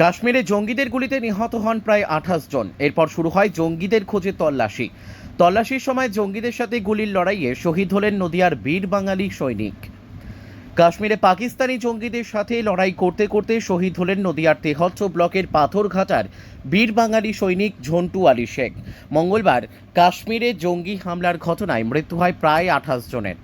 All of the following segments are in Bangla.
কাশ্মীরে জঙ্গিদের গুলিতে নিহত হন প্রায় আঠাশ জন। এরপর শুরু হয় জঙ্গিদের খোঁজে তল্লাশি। তল্লাশির সময় জঙ্গিদের সাথে গুলির লড়াইয়ে শহীদ হলেন নদিয়ার বীর বাঙালি সৈনিক। কাশ্মীরে পাকিস্তানি জঙ্গিদের সাথে লড়াই করতে করতে শহীদ হলেন নদিয়ার তেহট্ট ব্লকের পাথরঘাটার বীর বাঙালি সৈনিক ঝন্টু আলী শেখ। মঙ্গলবার কাশ্মীরে জঙ্গি হামলার ঘটনায় মৃত্যু হয় প্রায় আঠাশ জনের।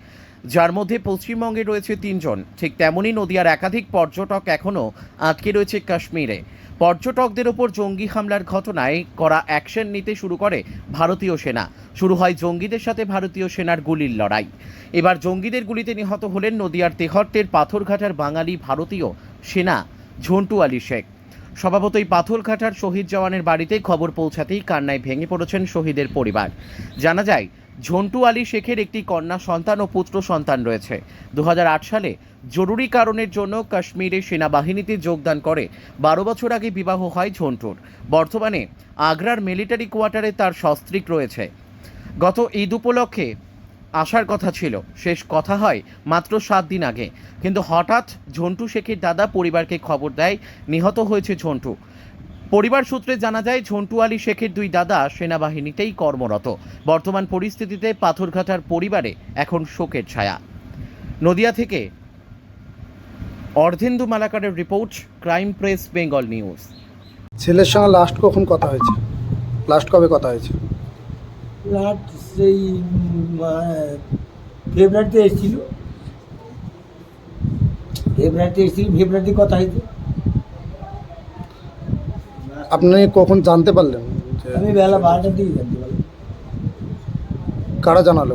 যার মধ্যে পশ্চিমবঙ্গে রয়েছে তিনজন। ঠিক তেমনই নদিয়ার একাধিক পর্যটক এখনও আটকে রয়েছে কাশ্মীরে। পর্যটকদের ওপর জঙ্গি হামলার ঘটনায় করা অ্যাকশন নিতে শুরু করে ভারতীয় সেনা। শুরু হয় জঙ্গিদের সাথে ভারতীয় সেনার গুলির লড়াই। এবার জঙ্গিদের গুলিতে নিহত হলেন নদিয়ার তেহট্টের পাথরঘাটার বাঙালি ভারতীয় সেনা ঝন্টু আলী শেখ। স্বভাবতই পাথরঘাটার শহীদ জওয়ানের বাড়িতে খবর পৌঁছাতেই কান্নায় ভেঙে পড়েছেন শহীদের পরিবার। জানা যায় ঝন্টু আলী শেখের একটি কন্যা সন্তান ও পুত্র সন্তান রয়েছে। দু হাজার আট সালে জরুরি কারণের জন্য কাশ্মীরে সেনাবাহিনীতে যোগদান করে। বারো বছর আগে বিবাহ হয় ঝন্টুর। বর্তমানে আগ্রার মিলিটারি কোয়ার্টারে তার সস্ত্রীক রয়েছে। গত ঈদ উপলক্ষে আসার কথা ছিল। শেষ কথা হয় মাত্র সাত দিন আগে। কিন্তু হঠাৎ ঝন্টু শেখের দাদা পরিবারকে খবর দেয়, নিহত হয়েছে ঝন্টু। পরিবার সূত্রে জানা যায় ঝন্টু আলী শেখের দুই দাদা সেনাবাহিনীতেই কর্মরত। বর্তমান পরিস্থিতিতে পাথরঘাটার পরিবারে এখন শোকের ছায়া। নদিয়া থেকে Ardhendu মালাকারের report crime press Bengal news. ছেলের সঙ্গে লাস্ট কখন কথা হয়েছে? লাস্ট কবে কথা হয়েছে? রাত সেই ফেব্রুয়ারিতে এসেছিল। ফেব্রুয়ারিতে এসেছিল ফেব্রুয়ারিতে কথা হয়েছে। আপনি কখন জানতে পারলেন আমি বেলা বারোটার দিকে জানতে পারলাম। কারা জানালো?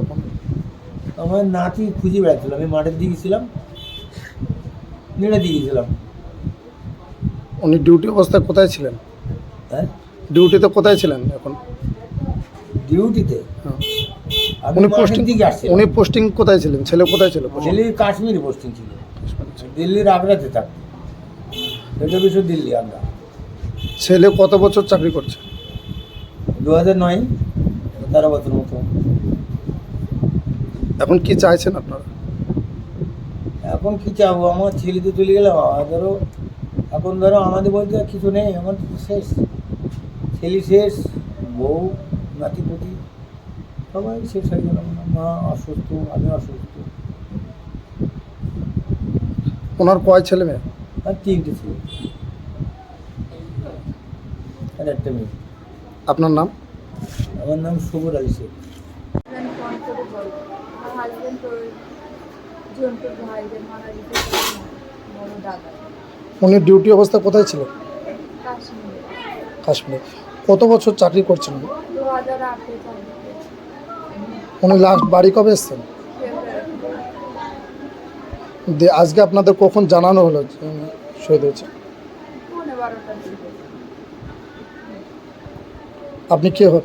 আমার নাতি খুঁজে বেড়াচ্ছিল আমি মাঠের দিকে ছিলাম নেড়ে দিকে ছিলাম। উনি ডিউটি অবস্থায় কোথায় ছিলেন? হ্যাঁ? ডিউটিতে কোথায় ছিলেন এখন? ডিউটিতে? হ্যাঁ। উনি পোস্টিং দিকে আসছি উনি পোস্টিং কোথায় ছিলেন? ছেলে কোথায় ছিল দিল্লি কাশ্মীরে পোস্টিং ছিল। দিল্লির আগ্রাতে থাকতো। এটা বিশ্ব দিল্লি আগ্রা। ছেলে কত বছর চাকরি করছে? দু হাজার নয় তেরো বছর মতো। এখন কি চাইছেন আপনারা? এখন কি চাবো? আমার ছেলে তো চলে গেলাম ধরো। এখন ধরো আমাদের বলতে কিছু নেই আমার শেষ। ছেলে শেষ বউ নাতিপতি সবাই শেষ হয়ে গেলাম মা অসুস্থ আমি অসুস্থ। ওনার কয় ছেলে মেয়ে? আর তিনটে ছিল। আর একটা মেয়ে। আপনার নাম? আমার নাম সবুর আলী শেখ। উনি ডিউটি অবস্থায় কোথায় ছিলেন কাশ্মীরে। কত বছর চাকরি করছেন উনি? লাস্ট বাড়ি কবে এসছেন? আজকে আপনাদের কখন জানানো হলো শহীদ হয়েছে আপনি কে হন?